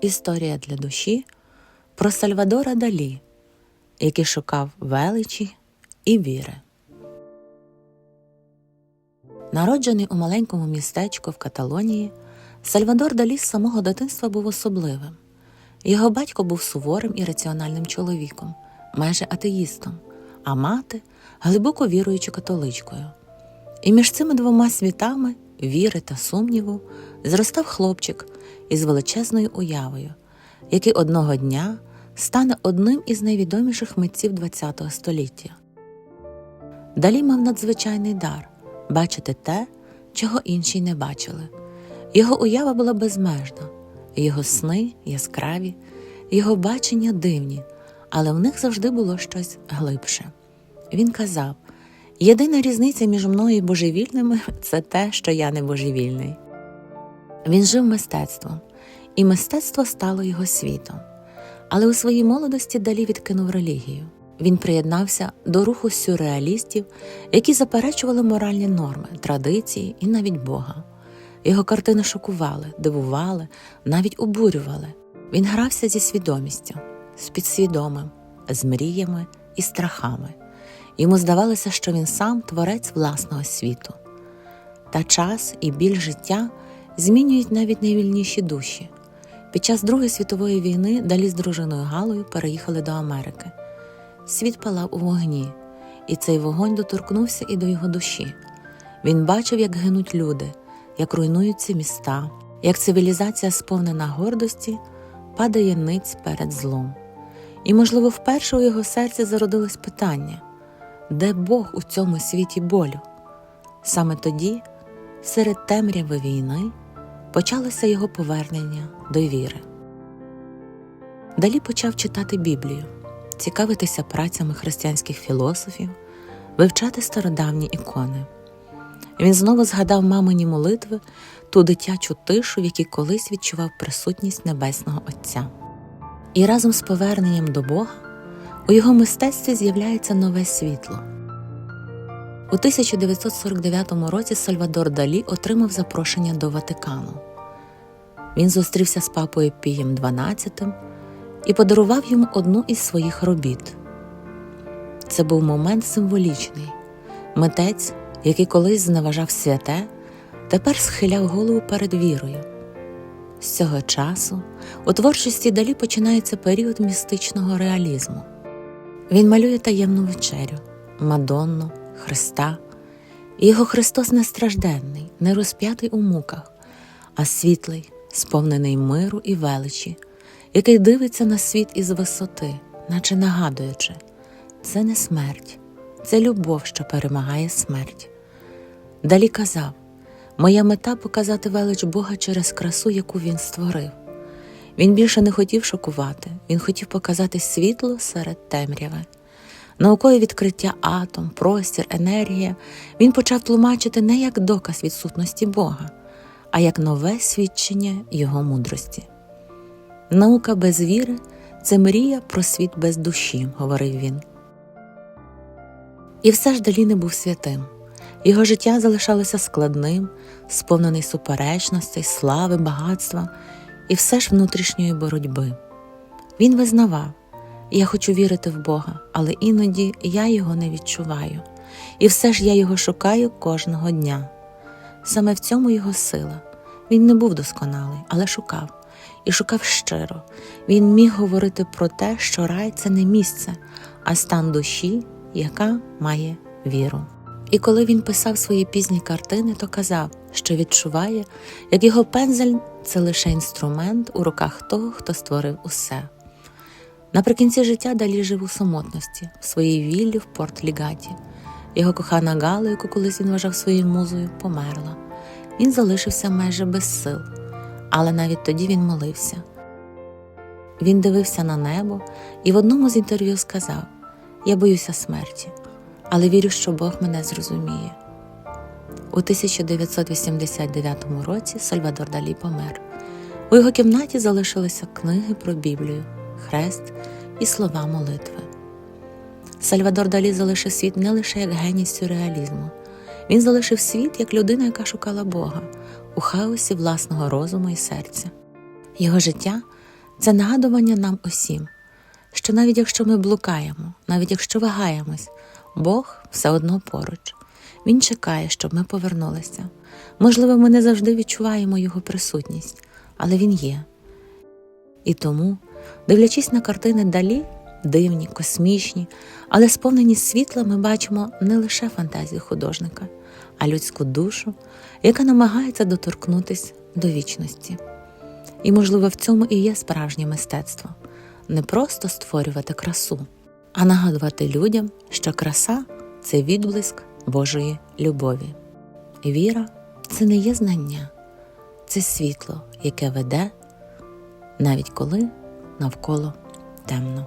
Історія для душі про Сальвадора Далі, який шукав величі і віри. Народжений у маленькому містечку в Каталонії, Сальвадор Далі з самого дитинства був особливим. Його батько був суворим і раціональним чоловіком, майже атеїстом, а мати глибоко віруючою католичкою. І між цими двома світами віри та сумніву зростав хлопчик із величезною уявою, який одного дня стане одним із найвідоміших митців ХХ століття. Далі мав надзвичайний дар бачити те, чого інші не бачили. Його уява була безмежна, його сни яскраві, його бачення дивні, але в них завжди було щось глибше. Він казав: єдина різниця між мною і божевільними це те, що я не божевільний. Він жив мистецтвом, і мистецтво стало його світом. Але у своїй молодості далі відкинув релігію. Він приєднався до руху сюрреалістів, які заперечували моральні норми, традиції і навіть Бога. Його картини шокували, дивували, навіть обурювали. Він грався зі свідомістю, з підсвідомим, з мріями і страхами. Йому здавалося, що він сам творець власного світу. Та час і біль життя змінюють навіть найвільніші душі. Під час Другої світової війни далі з дружиною Галою переїхали до Америки. Світ палав у вогні, і цей вогонь доторкнувся і до його душі. Він бачив, як гинуть люди, як руйнуються міста, як цивілізація, сповнена гордості, падає ниць перед злом. І, можливо, вперше у його серці зародилось питання де Бог у цьому світі болю? Саме тоді, серед темряви війни, почалося його повернення до віри. Далі почав читати Біблію, цікавитися працями християнських філософів, вивчати стародавні ікони. Він знову згадав мамині молитви, ту дитячу тишу, в якій колись відчував присутність Небесного Отця. І разом з поверненням до Бога у його мистецтві з'являється нове світло. У 1949 році Сальвадор Далі отримав запрошення до Ватикану. Він зустрівся з папою Пієм XII і подарував йому одну із своїх робіт. Це був момент символічний. Митець, який колись зневажав святе, тепер схиляв голову перед вірою. З цього часу у творчості далі починається період містичного реалізму. Він малює таємну вечерю, Мадонну, Христа, його Христос не стражденний, не розп'ятий у муках, а світлий, сповнений миру і величі, який дивиться на світ із висоти, наче нагадуючи, це не смерть, це любов, що перемагає смерть. Далі казав Моя мета показати велич Бога через красу, яку він створив. Він більше не хотів шокувати, він хотів показати світло серед темряви. Наукові відкриття атом, простір, енергія він почав тлумачити не як доказ відсутності Бога, а як нове свідчення Його мудрості. Наука без віри це мрія про світ без душі, говорив він. І все ж далі не був святим. Його життя залишалося складним, сповнений суперечностей, слави, багатства і все ж внутрішньої боротьби. Він визнавав, я хочу вірити в Бога, але іноді я його не відчуваю, і все ж я його шукаю кожного дня. Саме в цьому його сила. Він не був досконалий, але шукав і шукав щиро. Він міг говорити про те, що рай це не місце, а стан душі, яка має віру. І коли він писав свої пізні картини, то казав, що відчуває, як його пензель це лише інструмент у руках того, хто створив усе. Наприкінці життя далі жив у самотності, в своїй віллі в порт Лігаті. Його кохана Гала, яку колись він вважав своєю музою, померла. Він залишився майже без сил, але навіть тоді він молився. Він дивився на небо і в одному з інтерв'ю сказав: Я боюся смерті, але вірю, що Бог мене зрозуміє. У 1989 році Сальвадор Далі помер. У його кімнаті залишилися книги про Біблію, хрест і слова молитви. Сальвадор Далі залишив світ не лише як геній сюрреалізму, він залишив світ як людина, яка шукала Бога у хаосі власного розуму і серця. Його життя це нагадування нам усім, що навіть якщо ми блукаємо, навіть якщо вагаємось, Бог все одно поруч. Він чекає, щоб ми повернулися. Можливо, ми не завжди відчуваємо Його присутність, але Він є. І тому, дивлячись на картини далі, дивні, космічні, але сповнені світла, ми бачимо не лише фантазію художника, а людську душу, яка намагається доторкнутись до вічності. І, можливо, в цьому і є справжнє мистецтво не просто створювати красу, а нагадувати людям, що краса це відблиск Божої любові. Віра це не є знання, це світло, яке веде, навіть коли навколо темно.